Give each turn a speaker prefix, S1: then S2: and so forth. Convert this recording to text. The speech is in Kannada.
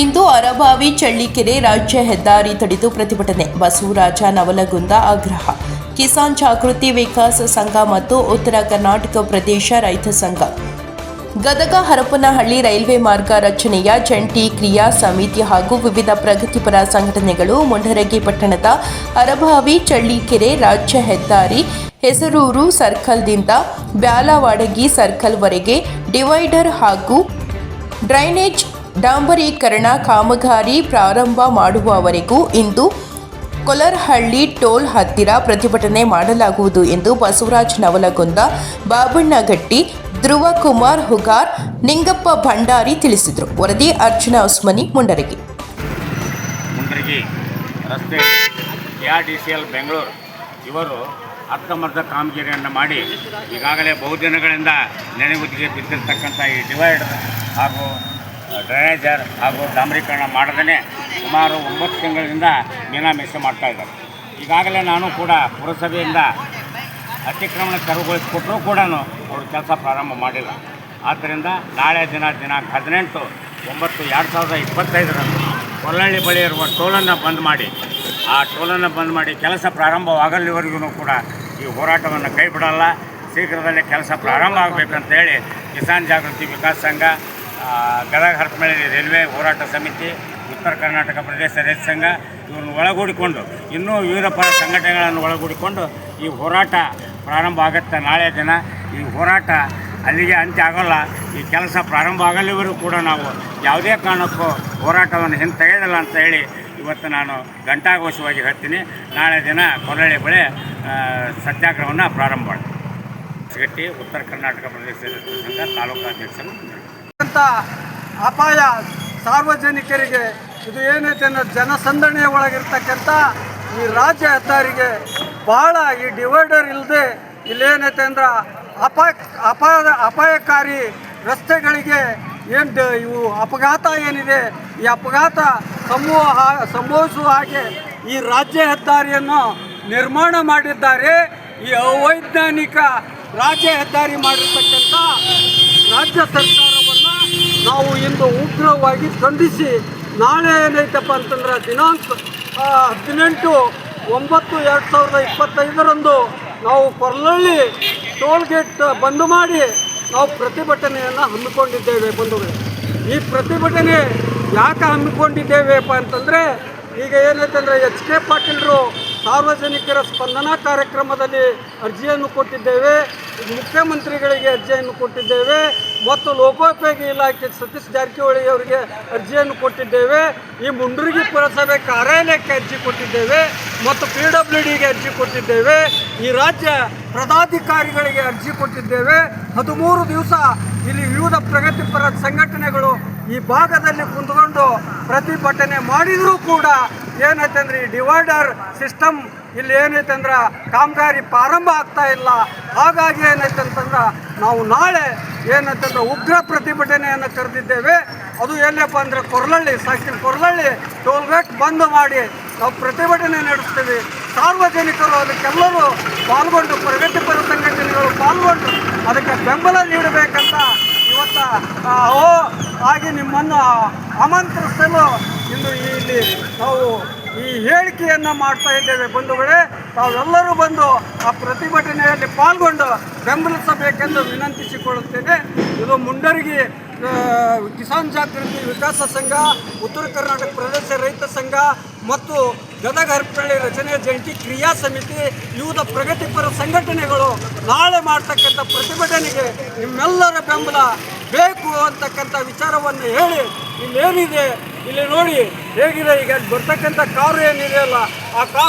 S1: ಇಂದು ಅರಭಾವಿ ಚಳ್ಳಿಕೆರೆ ರಾಜ್ಯ ಹೆದ್ದಾರಿ ತಡೆದು ಪ್ರತಿಭಟನೆ. ಬಸವರಾಜ ನವಲಗುಂದ ಆಗ್ರಹ. ಕಿಸಾನ್ ಜಾಗೃತಿ ವಿಕಾಸ ಸಂಘ ಮತ್ತು ಉತ್ತರ ಕರ್ನಾಟಕ ಪ್ರದೇಶ ರೈತ ಸಂಘ. ಗದಗ ಹರಪನಹಳ್ಳಿ ರೈಲ್ವೆ ಮಾರ್ಗ ರಚನೆಯ ಜಂಟಿ ಕ್ರಿಯಾ ಸಮಿತಿ ಹಾಗೂ ವಿವಿಧ ಪ್ರಗತಿಪರ ಸಂಘಟನೆಗಳು ಮುಂಡರಗಿ ಪಟ್ಟಣದ ಅರಭಾವಿ ಚಳ್ಳಿಕೆರೆ ರಾಜ್ಯ ಹೆದ್ದಾರಿ ಹೆಸರೂರು ಸರ್ಕಲ್ದಿಂದ ಬ್ಯಾಲವಾಡಗಿ ಸರ್ಕಲ್ವರೆಗೆ ಡಿವೈಡರ್ ಹಾಗೂ ಡ್ರೈನೇಜ್ ಡಾಂಬರೀಕರಣ ಕಾಮಗಾರಿ ಪ್ರಾರಂಭ ಮಾಡುವವರೆಗೂ ಇಂದು ಕೊಲರ್ಹಳ್ಳಿ ಟೋಲ್ ಹತ್ತಿರ ಪ್ರತಿಭಟನೆ ಮಾಡಲಾಗುವುದು ಎಂದು ಬಸವರಾಜ್ ನವಲಗೊಂದ, ಬಾಬಣ್ಣಗಟ್ಟಿ ಧ್ರುವ ಕುಮಾರ್ ಹುಗಾರ್, ನಿಂಗಪ್ಪ ಭಂಡಾರಿ ತಿಳಿಸಿದರು. ವರದಿ ಅರ್ಚನಾ ಉಸ್ಮನಿ, ಮುಂಡರಗಿ.
S2: ಮುಂಡ್ರಿಗಿ ರಸ್ತೆ K R D C L, Bengaluru. ಇವರು ಅರ್ಧಮರ್ಧ ಕಾಮಗಾರಿಯನ್ನು ಮಾಡಿ ಈಗಾಗಲೇ ಬಹುದಿನಗಳಿಂದ ನೆನೆಗುದಿಗೆ ಬಿದ್ದಿರ್ತಕ್ಕಂಥ ಈ ಡಿವೈಡರ್ ಹಾಗೂ ಡ್ರೈನೇಜರ್ ಹಾಗೂ ಡಾಂಬರೀಕರಣ ಮಾಡದೇ ಸುಮಾರು ಒಂಬತ್ತು ತಿಂಗಳಿಂದ ಮೀನಾಮೇಷ ಮಾಡ್ತಾ ಇದ್ದಾರೆ. ಈಗಾಗಲೇ ನಾನು ಕೂಡ ಪುರಸಭೆಯಿಂದ ಅತಿಕ್ರಮಣ ತೆರವುಗೊಳಿಸಿಕೊಟ್ಟರೂ ಕೂಡ ಅವರು ಕೆಲಸ ಪ್ರಾರಂಭ ಮಾಡಿಲ್ಲ. ಆದ್ದರಿಂದ ನಾಳೆ ದಿನ ದಿನಾಂಕ ಹದಿನೆಂಟು, ಒಂಬತ್ತು, ಎರಡು ಸಾವಿರದ ಇಪ್ಪತ್ತೈದರಂದು ಕೊಲ್ಲಳ್ಳಿ ಬಳಿ ಇರುವ ಟೋಲನ್ನು ಬಂದ್ ಮಾಡಿ, ಆ ಟೋಲನ್ನು ಬಂದ್ ಮಾಡಿ ಕೆಲಸ ಪ್ರಾರಂಭವಾಗಲಿವರೆಗೂ ಕೂಡ ಈ ಹೋರಾಟವನ್ನು ಕೈ ಬಿಡಲ್ಲ ಶೀಘ್ರದಲ್ಲೇ ಕೆಲಸ ಪ್ರಾರಂಭ ಆಗಬೇಕಂತ ಹೇಳಿ ಕಿಸಾನ್ ಜಾಗೃತಿ ವಿಕಾಸ ಸಂಘ ಗದಗ ಹರಪನಹಳ್ಳಿ ರೈಲ್ವೆ ಹೋರಾಟ ಸಮಿತಿ, ಉತ್ತರ ಕರ್ನಾಟಕ ಪ್ರದೇಶ ರೈತ ಸಂಘ ಇವನ್ನು ಒಳಗೂಡಿಕೊಂಡು, ಇನ್ನೂ ವಿವಿಧ ಪರ ಸಂಘಟನೆಗಳನ್ನು ಒಳಗೂಡಿಕೊಂಡು ಈ ಹೋರಾಟ ಪ್ರಾರಂಭ ಆಗುತ್ತೆ ನಾಳೆ ದಿನ. ಈ ಹೋರಾಟ ಅಲ್ಲಿಗೆ ಅಂತ್ಯ ಆಗೋಲ್ಲ. ಈ ಕೆಲಸ ಪ್ರಾರಂಭ ಆಗಲಿವರೆಗೂ ಕೂಡ ನಾವು ಯಾವುದೇ ಕಾರಣಕ್ಕೂ ಹೋರಾಟವನ್ನು ಹಿಂತೆಗೆಯಲ್ಲ ಅಂತ ಹೇಳಿ ಇವತ್ತು ನಾನು ಘಂಟಾಘೋಷವಾಗಿ ಹೇಳ್ತೀನಿ. ನಾಳೆ ದಿನ ಕೊರಳಿ ಬಳೆ ಸತ್ಯಾಗ್ರಹವನ್ನು ಪ್ರಾರಂಭ ಮಾಡ್ತೀನಿ. ಗಟ್ಟಿ ಉತ್ತರ ಕರ್ನಾಟಕ ಪ್ರದೇಶ ಸಂಘ ತಾಲೂಕು ಅಧ್ಯಕ್ಷರು
S3: ಅಪಾಯ ಸಾರ್ವಜನಿಕರಿಗೆ. ಇದು ಏನೈತೆ ಅನ್ನೋ ಜನಸಂದಣಿಯ ಒಳಗಿರ್ತಕ್ಕಂಥ ಈ ರಾಜ್ಯ ಹೆದ್ದಾರಿಗೆ ಭಾಳ ಈ ಡಿವೈಡರ್ ಇಲ್ಲದೆ ಇಲ್ಲೇನೈತೆ ಅಂದ್ರೆ ಅಪಾಯ ಅಪಾಯಕಾರಿ ರಸ್ತೆಗಳಿಗೆ ಏನು ಇವು ಅಪಘಾತ ಏನಿದೆ, ಈ ಅಪಘಾತ ಸಮೂಹ ಸಂಭವಿಸುವ ಹಾಗೆ ಈ ರಾಜ್ಯ ಹೆದ್ದಾರಿಯನ್ನು ನಿರ್ಮಾಣ ಮಾಡಿದ್ದಾರೆ. ಈ ಅವೈಜ್ಞಾನಿಕ ರಾಜ್ಯ ಹೆದ್ದಾರಿ ಮಾಡಿರ್ತಕ್ಕಂಥ ರಾಜ್ಯ ಸರ್ಕಾರವನ್ನು ನಾವು ಇಂದು ಉಗ್ರವಾಗಿ ಖಂಡಿಸಿ ನಾಳೆ ಏನೈತಪ್ಪ ಅಂತಂದ್ರೆ ದಿನಾಂಕ ಹದಿನೆಂಟು ಒಂಬತ್ತು ಎರಡು ಸಾವಿರದ ಇಪ್ಪತ್ತೈದರಂದು ನಾವು ಪರ್ಲಳ್ಳಿ ಟೋಲ್ ಗೇಟ್ ಬಂದ್ ಮಾಡಿ ನಾವು ಪ್ರತಿಭಟನೆಯನ್ನು ಹಮ್ಮಿಕೊಂಡಿದ್ದೇವೆ ಬಂಧುಗಳು. ಈ ಪ್ರತಿಭಟನೆ ಯಾಕೆ ಹಮ್ಮಿಕೊಂಡಿದ್ದೇವೆಪ್ಪ ಅಂತಂದರೆ, ಈಗ ಏನೈತಂದರೆ ಎಚ್ ಕೆ ಪಾಟೀಲ್ರು ಸಾರ್ವಜನಿಕರ ಸ್ಪಂದನಾ ಕಾರ್ಯಕ್ರಮದಲ್ಲಿ ಅರ್ಜಿಯನ್ನು ಕೊಟ್ಟಿದ್ದೇವೆ, ಮುಖ್ಯಮಂತ್ರಿಗಳಿಗೆ ಅರ್ಜಿಯನ್ನು ಕೊಟ್ಟಿದ್ದೇವೆ, ಮತ್ತು ಲೋಕೋಪಯೋಗಿ ಇಲಾಖೆ ಸತೀಶ್ ಜಾರಕಿಹೊಳಿ ಅವರಿಗೆ ಅರ್ಜಿಯನ್ನು ಕೊಟ್ಟಿದ್ದೇವೆ. ಈ ಮುಂಡ್ರಿಗಿ ಪುರಸಭೆ ಕಾರ್ಯಾಲಯಕ್ಕೆ ಅರ್ಜಿ ಕೊಟ್ಟಿದ್ದೇವೆ, ಮತ್ತು ಪಿ ಡಬ್ಲ್ಯೂ ಅರ್ಜಿ ಕೊಟ್ಟಿದ್ದೇವೆ. ಈ ರಾಜ್ಯ ಪದಾಧಿಕಾರಿಗಳಿಗೆ ಅರ್ಜಿ ಕೊಟ್ಟಿದ್ದೇವೆ. ಹದಿಮೂರು ದಿವಸ ಇಲ್ಲಿ ವಿವಿಧ ಪ್ರಗತಿಪರ ಸಂಘಟನೆಗಳು ಈ ಭಾಗದಲ್ಲಿ ಕುಂದುಕೊಂಡು ಪ್ರತಿಭಟನೆ ಮಾಡಿದರೂ ಕೂಡ ಏನೈತೆ ಈ ಡಿವೈಡರ್ ಸಿಸ್ಟಮ್ ಇಲ್ಲಿ ಏನೈತೆ ಅಂದ್ರೆ ಕಾಮಗಾರಿ ಪ್ರಾರಂಭ ಆಗ್ತಾ ಇಲ್ಲ. ಹಾಗಾಗಿ ಏನೈತೆ ನಾವು ನಾಳೆ ಏನಂತಂದ್ರೆ ಉಗ್ರ ಪ್ರತಿಭಟನೆಯನ್ನು ಕರೆದಿದ್ದೇವೆ. ಅದು ಎಲ್ಲಪ್ಪ ಅಂದರೆ ಕೊರಳಳ್ಳಿ ಸಾಕಿನ ಟೋಲ್ ಟೋಲ್ಗೇಟ್ ಬಂದ್ ಮಾಡಿ ನಾವು ಪ್ರತಿಭಟನೆ ನಡೆಸ್ತೀವಿ. ಸಾರ್ವಜನಿಕರು ಅದಕ್ಕೆಲ್ಲರೂ ಪಾಲ್ಗೊಂಡು ಪ್ರಗತಿಪರ ಸಂಘಟನೆಗಳು ಪಾಲ್ಗೊಂಡು ಅದಕ್ಕೆ ಬೆಂಬಲ ನೀಡಬೇಕಂತ ಇವತ್ತು ಓ ಹಾಗೆ ನಿಮ್ಮನ್ನು ಆಮಂತ್ರಿಸಲು ಇಂದು ಇಲ್ಲಿ ನಾವು ಈ ಹೇಳಿಕೆಯನ್ನು ಮಾಡ್ತಾ ಇದ್ದೇವೆ ಬಂಧುಗಳೇ. ತಾವೆಲ್ಲರೂ ಬಂದು ಆ ಪ್ರತಿಭಟನೆಯಲ್ಲಿ ಪಾಲ್ಗೊಂಡು ಬೆಂಬಲಿಸಬೇಕೆಂದು ವಿನಂತಿಸಿಕೊಳ್ಳುತ್ತೇನೆ. ಇದು ಮುಂಡರಗಿ ಕಿಸಾನ್ ಜಾಗೃತಿ ವಿಕಾಸ ಸಂಘ, ಉತ್ತರ ಕರ್ನಾಟಕ ಪ್ರದೇಶ ರೈತ ಸಂಘ ಮತ್ತು ಗದಗ ಹರಪಳ್ಳಿ ರಚನೆ ಜಂಟಿ ಕ್ರಿಯಾ ಸಮಿತಿ, ವಿವಿಧ ಪ್ರಗತಿಪರ ಸಂಘಟನೆಗಳು ನಾಳೆ ಮಾಡ್ತಕ್ಕಂಥ ಪ್ರತಿಭಟನೆಗೆ ನಿಮ್ಮೆಲ್ಲರ ಬೆಂಬಲ ಬೇಕು ಅಂತಕ್ಕಂಥ ವಿಚಾರವನ್ನು ಹೇಳಿ ಇಲ್ಲೇನಿದೆ ಇಲ್ಲಿ ನೋಡಿ ಹೇಗಿದೆ ಈಗ ಬರ್ತಕ್ಕಂಥ ಕಾರು ಏನಿದೆ ಅಲ್ಲ ಆ ಕಾರು